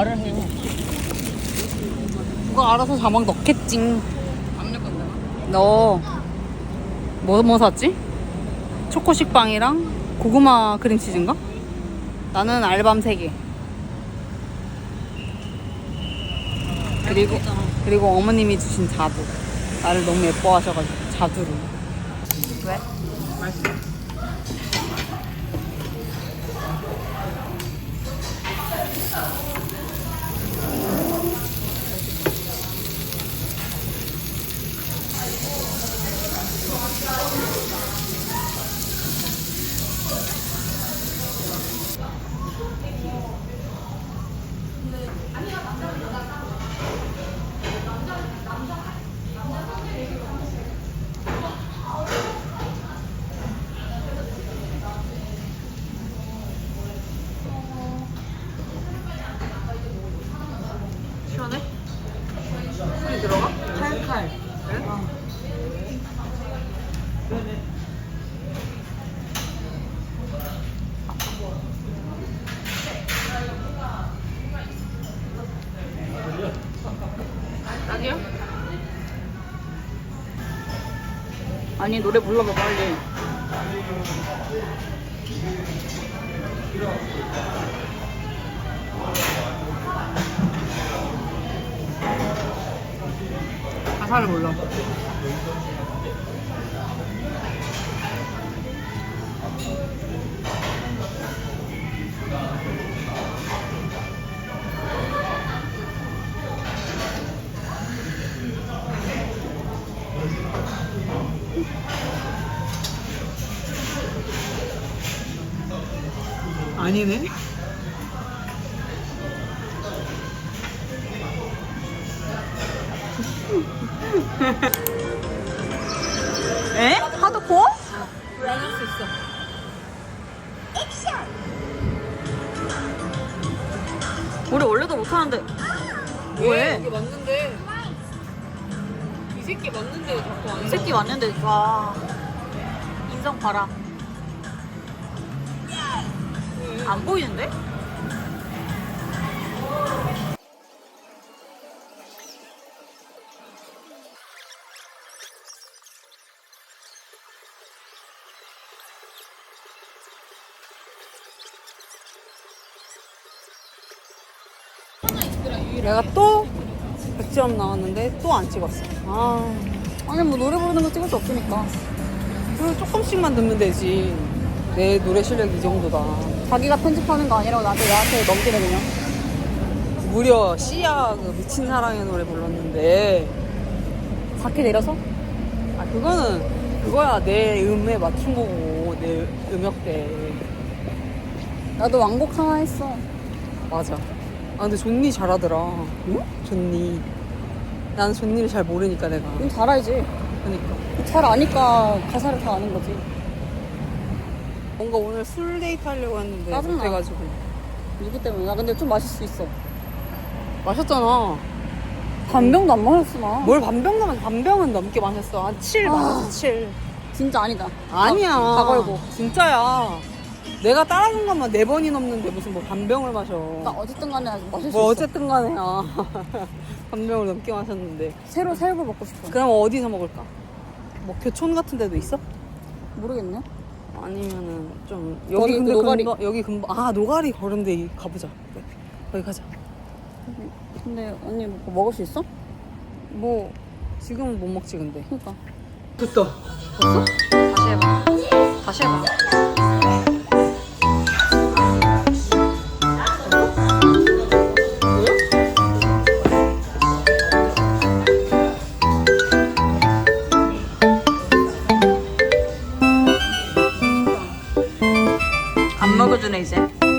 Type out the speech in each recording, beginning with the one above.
말을 해요. 누가 알아서 자막 넣겠지. 너, 뭐, 뭐 샀지? 초코 식빵이랑 고구마 크림치즈인가? 나는 알밤 3개. 그리고, 그리고 어머님이 주신 자두. 나를 너무 예뻐하셔가지고, 자두를. 아니, 노래 불러봐, 빨리. 가사를 몰라. 아니네. 에? 하드코어? 불안할 수 있어. 우리 원래도 못하는데. 왜? 이게 맞는데. 이 새끼 맞는데 자꾸 안 이 새끼 왔는데, 와. 인성 봐라. 안 보이는데? 내가 또 백지영 나왔는데 또 안 찍었어. 아. 아니 뭐 노래 부르는 거 찍을 수 없으니까. 그리고 조금씩만 듣면 되지. 내 노래 실력 이 정도다. 자기가 편집하는 거 아니라고 나한테 나한테 넘기네 그냥. 무려 씨야 그 미친 사랑의 노래 불렀는데 4K 내려서? 아 그거는 그거야 내 음에 맞춘 거고 내 음역대. 나도 왕곡 하나 했어. 맞아. 아 근데 존니 잘하더라. 응? 존니. 나는 존니를 잘 모르니까 내가. 넌 잘 알지. 그러니까. 잘 아니까 가사를 다 아는 거지. 뭔가 오늘 술 데이트 하려고 했는데 짜증나. 못해가지고 누구 때문에? 나 근데 좀 마실 수 있어. 마셨잖아. 반병도 안 마셨어, 나. 뭘 반병 넘은 반병은 넘게 마셨어. 한7 아. 마셨어 7. 진짜 아니다. 아니야. 다, 다 걸고. 진짜야. 내가 따라준 것만 네 번이 넘는데 무슨 뭐 반병을 마셔. 나 어쨌든 간에 마실 수 뭐 있어. 어쨌든 간에 야. 반병을 넘게 마셨는데. 새로 새우를 먹고 싶어. 그럼 어디서 먹을까? 뭐 교촌 같은 데도 있어? 모르겠네. 아니면은 좀 여기 그 근데 노가리. 근방 여기 근방 아 노가리 걸은데 가보자. 그래. 거기 가자. 근데 언니 뭐 먹을 수 있어? 뭐 지금은 못 먹지 근데. 그니까. 됐다. 벌써? 다시 해봐. 다시 해봐. 안 먹어주네 이제.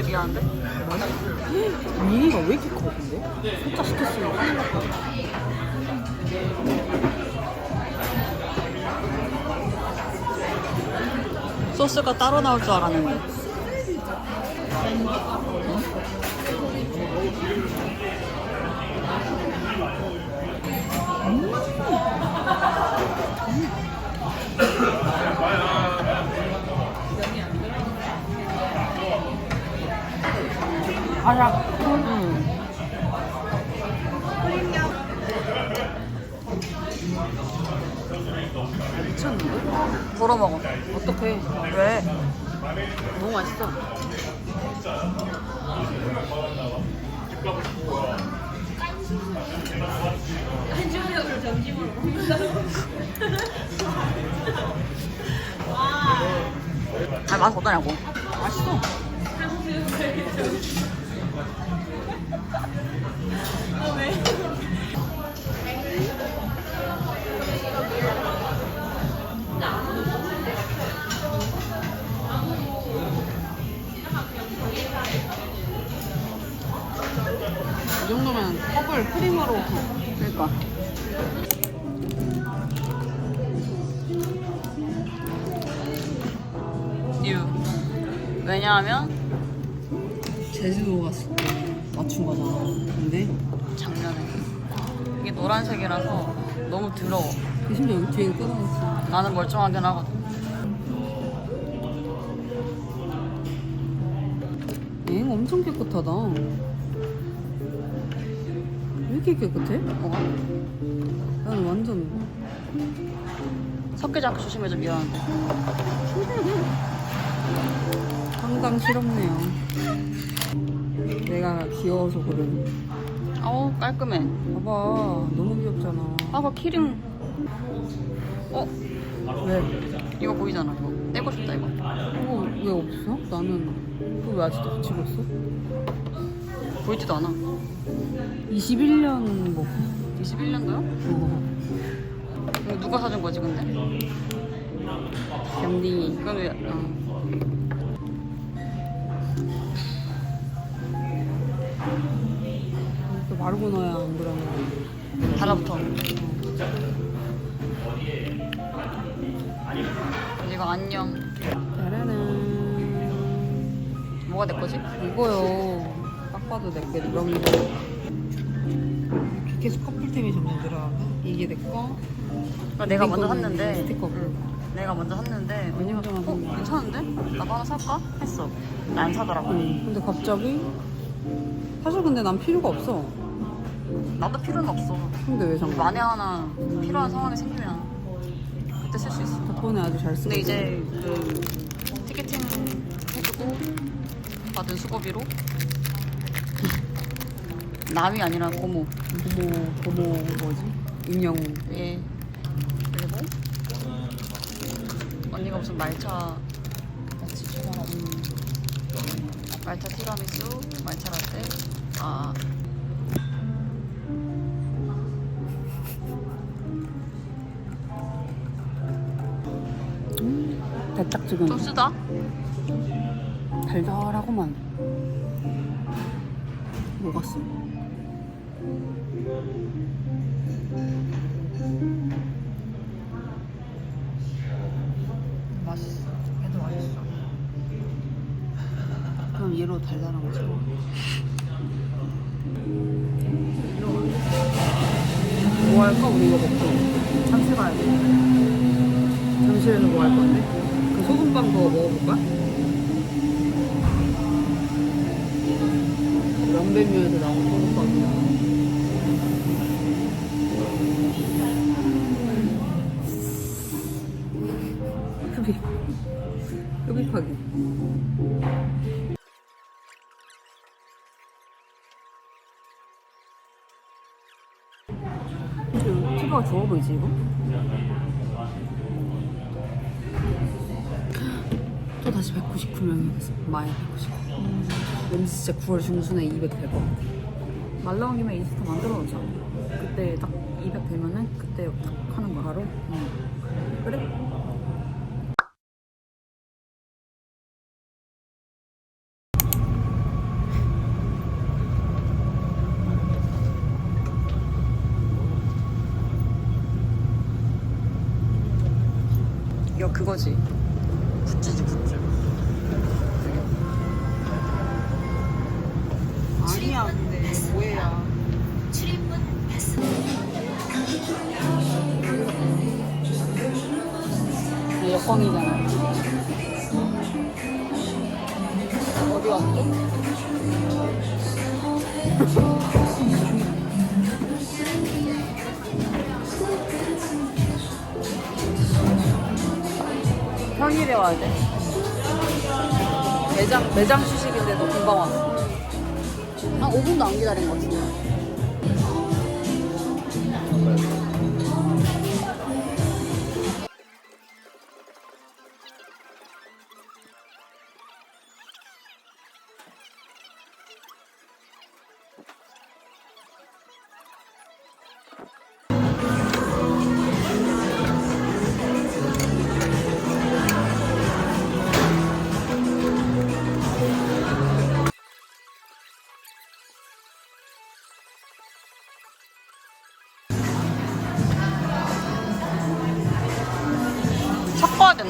눌러줄래 미안한데? 미니가 왜 이렇게 커 근데? 숫자 시켰으면 소스가 따로 나올 줄 알았는데 아삭. 음. 미쳤는데? 덜어 먹어 어떡해. 왜? 너무 맛있어. 아맛 어떠냐고 맛있어. 컵을 크림으로. 그러니까. 유. 왜냐하면 제주도 갔을 때 맞춘 거잖아. 근데? 작년에. 이게 노란색이라서 너무 더러워. 그 심지어 여기 뒤에 끊어졌어. 나는 멀쩡하긴 하거든. 엥? 엄청 깨끗하다. 왜 이렇게 깨끗해? 뭐가? 나는 완전 섞이지 않게 조심해줘 미안한데 상당 실없네요. 내가 귀여워서 그러니. 어우 깔끔해 봐봐, 너무 귀엽잖아. 아까 키링 어? 왜? 이거 보이잖아 이거 떼고 싶다 이거 이거 왜 없어? 나는 그거 왜 아직도 붙이고 있어? 보이지도 않아 21년 뭐. 21년도요? 어. 이거 누가 사준 거지 근데? 병딩이. 이건 왜 어. 이렇게 마르고 넣어야 안 그러면. 달라붙어 이거 안녕 짜라란. 뭐가 내 거지? 이거요. 딱 봐도 내게 누렁이. 계속 커플템이 점점 늘어나네. 이게 내 거. 그러니까 내가 먼저 샀는데 스티커. 응. 내가 먼저 샀는데 언니가 어? 샀네. 괜찮은데? 나도 하나 살까? 했어 안 사더라고 응. 근데 갑자기 사실 근데 난 필요가 없어. 나도 필요는 없어 근데 왜 잠깐? 만에 하나 필요한 상황이 생기면 그때 쓸 수 있어 덕분에 아주 잘 쓰고. 근데 이제 그 티켓팅 해주고 받은 수고비로 남이 아니라 고모 고모 고모 뭐지? 임영웅. 예 그리고 언니가 무슨 말차 음, 말차 티라미수 말차 라떼 아 달짝지근. 좀 쓰다 달달하고만. 녹았어. 맛있어 얘도 맛있어 그럼 얘로 달달한 거 찍어. 뭐 할까? 우리 이거 먹고. 참치 가야 돼. 잠실에서 뭐 할 건데? 그 소금빵 그거 먹어볼까? 연배면에서 나온 소금 흡입하기. 피부가 좋아 보이지 이거? 또 다시 199명이 됐어 마이 199 왠지 진짜 9월 중순에 200될것 같아 말 나온 김에 인스타 만들어 놓자 그때 딱 200 되면은 그때 딱 하는 거 바로 응. 그래? 이 거 그거지 굿즈지 굿즈 평일에 와야 돼. 매장 매장 휴식인데도 금방 왔어 한 5분도 안 기다린 것 같은데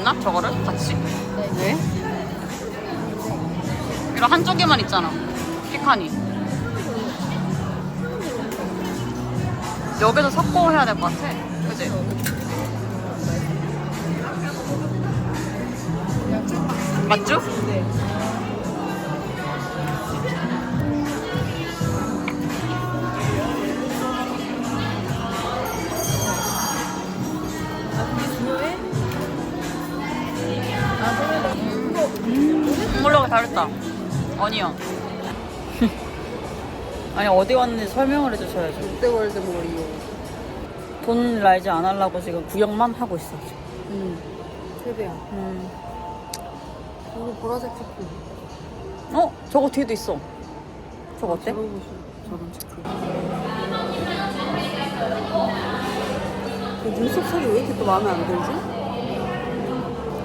됐나? 저거를 같이? 왜? 이런 한쪽에만 있잖아 피칸이 여기서 섞어 해야 될 것 같아 그지? 맞죠? 네. 아니 어디 왔는지 설명을 해주셔야죠 롯데월드 몰 이용 돈 날지 안 하려고 지금 구역만 하고 있어 음 세배야 음. 이거 보라색 체크 어? 저거 뒤에도 있어 저거 어때? 저런 체크 그 눈썹 색이 왜 이렇게 또 마음에 안 들지?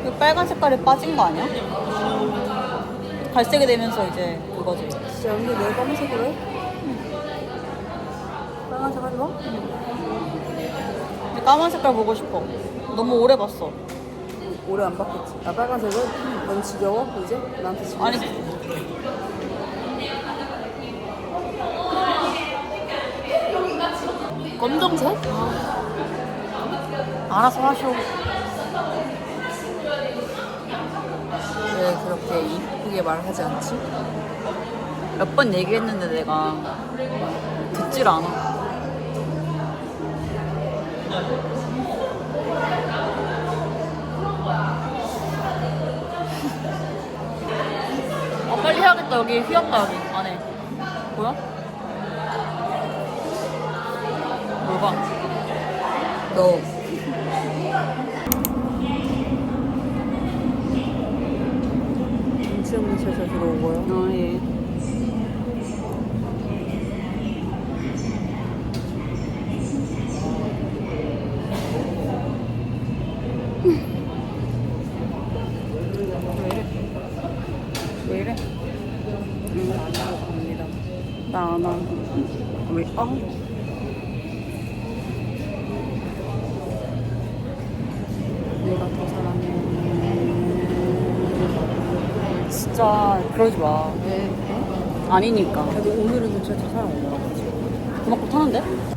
그 빨간 색깔이 빠진 거 아니야? 갈색이 되면서 이제 그거지 진짜 언니 내 검은색으로 해? 빨간색 하지 마? 근데 까만 색깔 보고 싶어 너무 오래 봤어 오래 안 바뀌었지 나 빨간색은 넌 지겨워? 이제? 나한테 지겨워? 아니 검정색? 알아서 하쇼. 왜 그렇게 이쁘게 말하지 않지? 몇 번 얘기했는데 내가 듣질 않아. 아 빨리 해야겠다 여기 휘었다 여기 안에 뭐야? 뭘 봐? 너 없는 셔서 들어온 거야. 아, 예. 왜 이래? 응, 안 하고 갑니다. 와. 왜? 아. 내가 더 사랑해. 진짜 그러지 마. 왜? 아니니까. 그래도 오늘은 진짜 저 사람. 그만큼 타는데?